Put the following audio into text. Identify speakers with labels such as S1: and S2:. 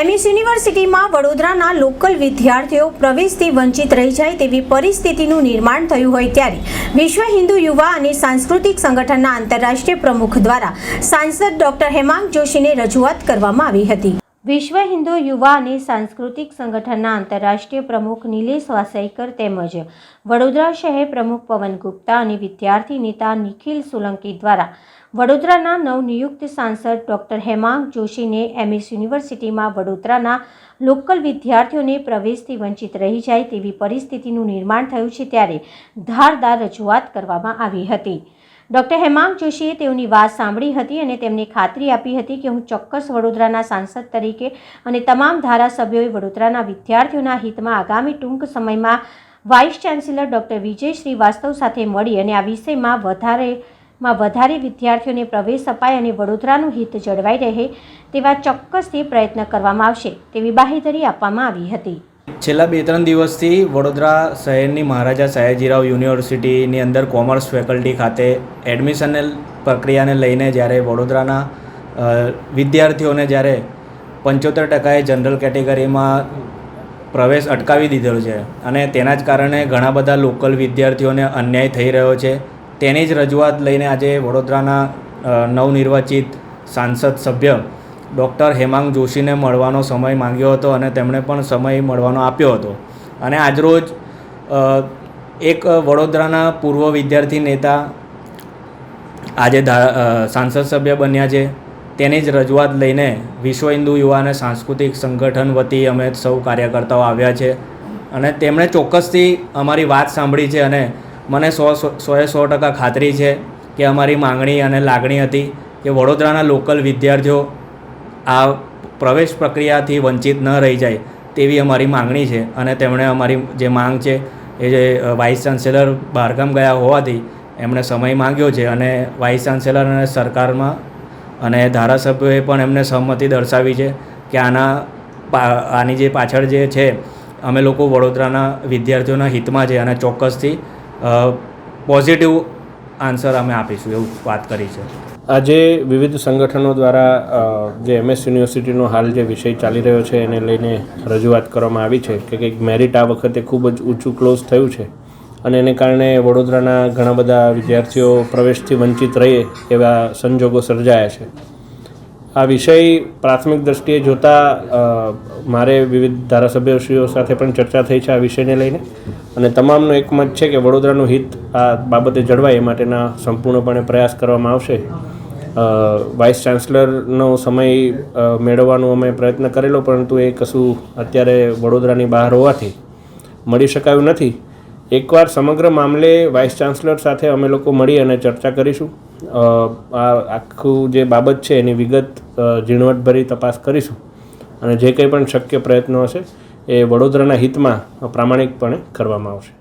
S1: MS યુનિવર્સિટીમાં વડોદરાના local વિદ્યાર્થીઓ પ્રવેશથી વંચિત રહી જાય તેવી પરિસ્થિતિનું નિર્માણ થયું હોય ત્યારે વિશ્વ હિન્દુ યુવા અને સાંસ્કૃતિક સંગઠનના આંતરરાષ્ટ્રીય પ્રમુખ દ્વારા સાંસદ ડોક્ટર હેમાંગ જોશીને રજૂઆત કરવામાં આવી હતી. વિશ્વ હિન્દુ યુવા અને સાંસ્કૃતિક સંગઠનના આંતરરાષ્ટ્રીય પ્રમુખ નિલેશ વાસૈકર તેમજ વડોદરા શહેર પ્રમુખ પવન ગુપ્તા અને વિદ્યાર્થી નેતા નિખિલ સોલંકી દ્વારા વડોદરાના નવનિયુક્ત સાંસદ ડોક્ટર હેમાંગ જોશીને એમએસ યુનિવર્સિટીમાં વડોદરાના લોકલ વિદ્યાર્થીઓને પ્રવેશથી વંચિત રહી જાય તેવી પરિસ્થિતિનું નિર્માણ થયું છે ત્યારે ધારદાર રજૂઆત કરવામાં આવી હતી. ડોક્ટર હેમાંગ જોશીએ તેઓની વાત સાંભળી હતી અને તેમને ખાતરી આપી હતી કે હું ચોક્કસ વડોદરાના સાંસદ તરીકે અને તમામ ધારાસભ્યોએ વડોદરાના વિદ્યાર્થીઓના હિતમાં આગામી ટૂંક સમયમાં vice chancellor doctor Vijay Shrivastava સાથે મળી અને આ વિષયમાં વધારે માં વધારે વિદ્યાર્થીઓને પ્રવેશ અપાય અને વડોદરાનું હિત જળવાઈ રહે તેવા ચોક્કસથી પ્રયત્ન કરવામાં આવશે તેવી બાહેધરી આપવામાં આવી હતી.
S2: છેલ્લા બે ત્રણ દિવસથી વડોદરા શહેરની મહારાજા સયાજીરાવ યુનિવર્સિટીની અંદર કોમર્સ ફેકલ્ટી ખાતે એડમિશનને પ્રક્રિયાને લઈને જ્યારે વડોદરાના વિદ્યાર્થીઓને જ્યારે પંચોતેર ટકાએ જનરલ કેટેગરીમાં પ્રવેશ અટકાવી દીધેલો છે. અને તેના જ કારણે ઘણા બધા લોકલ વિદ્યાર્થીઓને અન્યાય થઈ રહ્યો છે. તેની જ રજૂઆત લઈને આજે વડોદરાના નવનિર્વાચિત સાંસદ સભ્ય ડૉક્ટર હેમાંગ જોશીને મળવાનો સમય માંગ્યો હતો અને તેમણે પણ સમય મળવાનો આપ્યો હતો. અને આજરોજ એક વડોદરાના પૂર્વ વિદ્યાર્થી નેતા આજે સાંસદ સભ્ય બન્યા છે. તેની જ રજૂઆત લઈને વિશ્વ હિન્દુ યુવા અને સાંસ્કૃતિક સંગઠન વતી અમે સૌ કાર્યકર્તાઓ આવ્યા છે. અને તેમણે ચોક્કસથી અમારી વાત સાંભળી છે અને મને સો સોએ સો ટકા ખાતરી છે કે અમારી માંગણી અને લાગણી હતી કે વડોદરાના લોકલ વિદ્યાર્થીઓ આ પ્રવેશ પ્રક્રિયાથી વંચિત ન રહી જાય તેવી અમારી માંગણી છે અને તેમણે અમારી જે માંગ છે એ જે વાઇસ ચાન્સેલર બહારગામ ગયા હોવાથી એમણે સમય માંગ્યો છે અને વાઇસ ચાન્સેલર અને સરકારમાં અને ધારાસભ્યોએ પણ એમને સહમતિ દર્શાવી છે કે આના આની જે પાછળ જે છે, અમે લોકો વડોદરાના વિદ્યાર્થીઓના હિતમાં છે અને ચોક્કસથી પોઝિટિવ આન્સર અમે આપીશું એવું વાત કરી છે.
S3: આજે વિવિધ સંગઠનો દ્વારા જે એમએસ યુનિવર્સિટીનો હાલ જે વિષય ચાલી રહ્યો છે એને લઈને રજૂઆત કરવામાં આવી છે કે કંઈક મેરિટ આ વખતે ખૂબ જ ઊંચું ક્લોઝ થયું છે. અને એને કારણે વડોદરાના ઘણા બધા વિદ્યાર્થીઓ પ્રવેશથી વંચિત રહે એવા સંજોગો સર્જાયા છે. આ વિષય પ્રાથમિક દ્રષ્ટિએ જોતાં મારે વિવિધ ધારાસભ્યશ્રીઓ સાથે પણ ચર્ચા થઈ છે આ વિષયને લઈને. અને તમામનો એકમત છે કે વડોદરાનું હિત આ બાબતે જળવાય એ માટેના સંપૂર્ણપણે પ્રયાસ કરવામાં આવશે. વાઇસ ચાન્સલરનો સમય મેળવવાનો અમે પ્રયત્ન કરેલો, પરંતુ એ કશું અત્યારે વડોદરાની બહાર હોવાથી મળી શકાયું નથી. એકવાર સમગ્ર મામલે વાઇસ ચાન્સલર સાથે અમે લોકો મળી અને ચર્ચા કરીશું. આ આખું જે બાબત છે એની વિગત ઝીણવટભરી તપાસ કરીશું. અને જે કંઈ પણ શક્ય પ્રયત્નો હશે એ વડોદરાના હિતમાં પ્રામાણિકપણે કરવામાં આવશે.